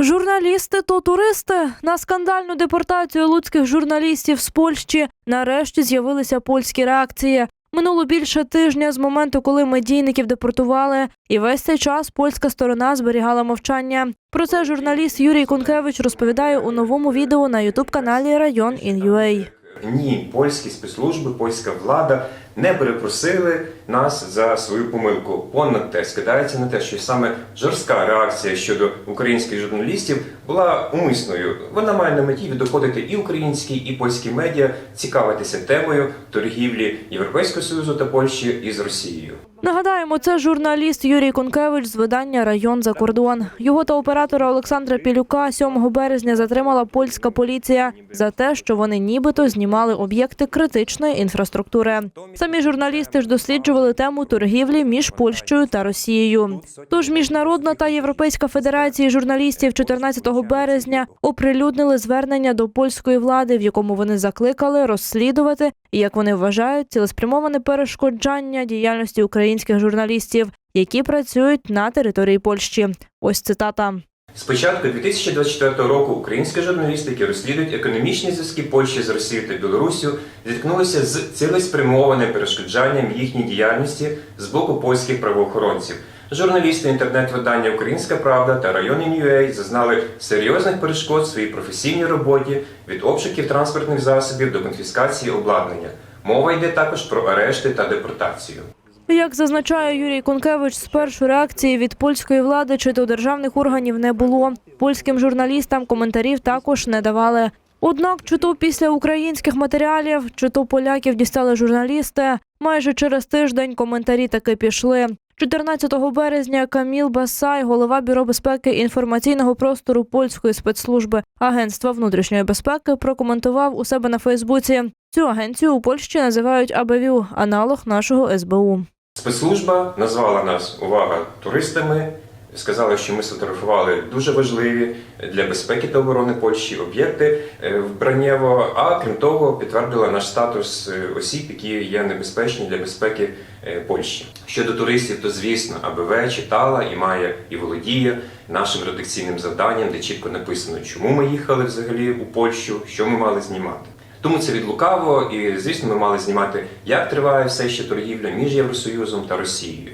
Журналісти то туристи. На скандальну депортацію луцьких журналістів з Польщі нарешті з'явилися польські реакції. Минуло більше тижня з моменту, коли медійників депортували, і весь цей час польська сторона зберігала мовчання. Про це журналіст Юрій Кункевич розповідає у новому відео на ютуб-каналі Район Ін.UA. Ні, польські спецслужби, польська влада не перепросили нас за свою помилку. Понад те скидається на те, що саме жорстка реакція щодо українських журналістів була умисною. Вона має на меті відоходити і українські, і польські медіа, цікавитися темою торгівлі Європейського союзу та Польщі із Росією. Нагадаємо, це журналіст Юрій Конкевич з видання Район за кордон. Його та оператора Олександра Пілюка 7 березня затримала польська поліція за те, що вони нібито знімали об'єкти критичної інфраструктури. Самі журналісти ж досліджували тему торгівлі між Польщею та Росією. Тож міжнародна та європейська федерації журналістів 14 березня оприлюднили звернення до польської влади, в якому вони закликали розслідувати і, як вони вважають, цілеспрямоване перешкоджання діяльності українських журналістів, які працюють на території Польщі. Ось цитата. З початку 2024 року українські журналісти, які розслідують економічні зв'язки Польщі з Росією та Білоруссю, зіткнулися з цілеспрямованим перешкоджанням їхньої діяльності з боку польських правоохоронців. Журналісти інтернет-видання Українська Правда та район Ін'юей зазнали серйозних перешкод в своїй професійній роботі від обшуків транспортних засобів до конфіскації обладнання. Мова йде також про арешти та депортацію. Як зазначає Юрій Кункевич, спершу реакції від польської влади чи до державних органів не було. Польським журналістам коментарів також не давали. Однак, чи то після українських матеріалів, чи то поляків дістали журналісти, майже через тиждень коментарі таки пішли. 14 березня Каміл Басай, голова бюро безпеки інформаційного простору польської спецслужби Агентства внутрішньої безпеки, прокоментував у себе на Фейсбуці. Цю агенцію у Польщі називають АБВЮ, аналог нашого СБУ. Спецслужба назвала нас увага туристами. Сказали, що ми сфотографували дуже важливі для безпеки та оборони Польщі об'єкти е, в Бранєво. А крім того, підтвердила наш статус е, осіб, які є небезпечні для безпеки е, Польщі. Щодо туристів, то звісно, АБВ читала і має і володіє нашим редакційним завданням, де чітко написано, чому ми їхали взагалі у Польщу, що ми мали знімати. Тому це від лукаво, і звісно, ми мали знімати, як триває все ще торгівля між Євросоюзом та Росією.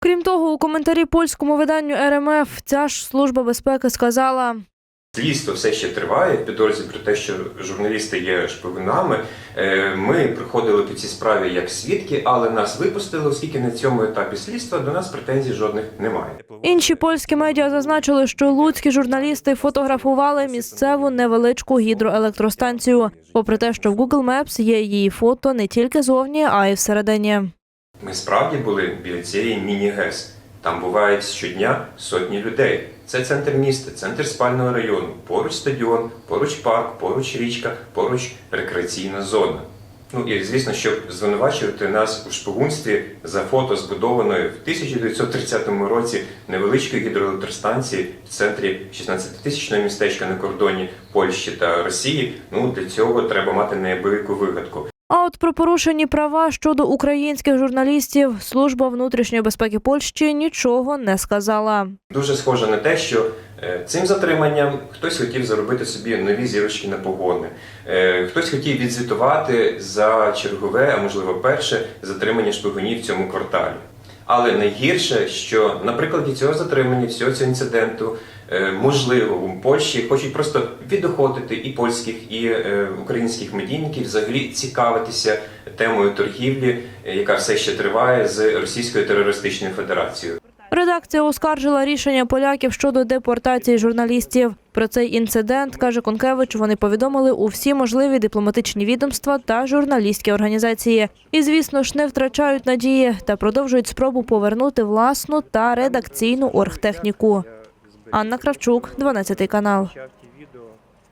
Крім того, у коментарі польському виданню РМФ ця ж служба безпеки сказала. Слідство все ще триває в підозрі про те, що журналісти є шпигунами. Е, Ми приходили по цій справі як свідки, але нас випустили, оскільки на цьому етапі слідства до нас претензій жодних немає. Інші польські медіа зазначили, що луцькі журналісти фотографували місцеву невеличку гідроелектростанцію, попри те, що в Google Maps є її фото не тільки зовні, а й всередині. Ми справді були біля цієї міні-ГЕС. Там бувають щодня сотні людей. Це центр міста, центр спального району, поруч стадіон, поруч парк, поруч річка, поруч рекреаційна зона. Ну і звісно, щоб звинувачувати нас у шпигунстві за фото збудованої в 1930 році невеличкої гідроелектростанції в центрі 16-тисячного містечка на кордоні Польщі та Росії. Ну для цього треба мати неабияку вигадку. А от про порушені права щодо українських журналістів служба внутрішньої безпеки Польщі нічого не сказала. Дуже схоже на те, що е, цим затриманням хтось хотів заробити собі нові зірочки на погони, Е, хтось хотів відзвітувати за чергове, а можливо перше затримання шпигунів в цьому кварталі. Але найгірше, що на прикладі цього затримання, всього цього інциденту, е, можливо, у Польщі хочуть просто відохотити і польських, і е, українських медійників, взагалі цікавитися темою торгівлі, е, яка все ще триває з Російською терористичною федерацією. Редакція оскаржила рішення поляків щодо депортації журналістів. Про цей інцидент каже Конкевич. Вони повідомили у всі можливі дипломатичні відомства та журналістські організації. І, звісно ж, не втрачають надії та продовжують спробу повернути власну та редакційну оргтехніку. Анна Кравчук, 12 канал.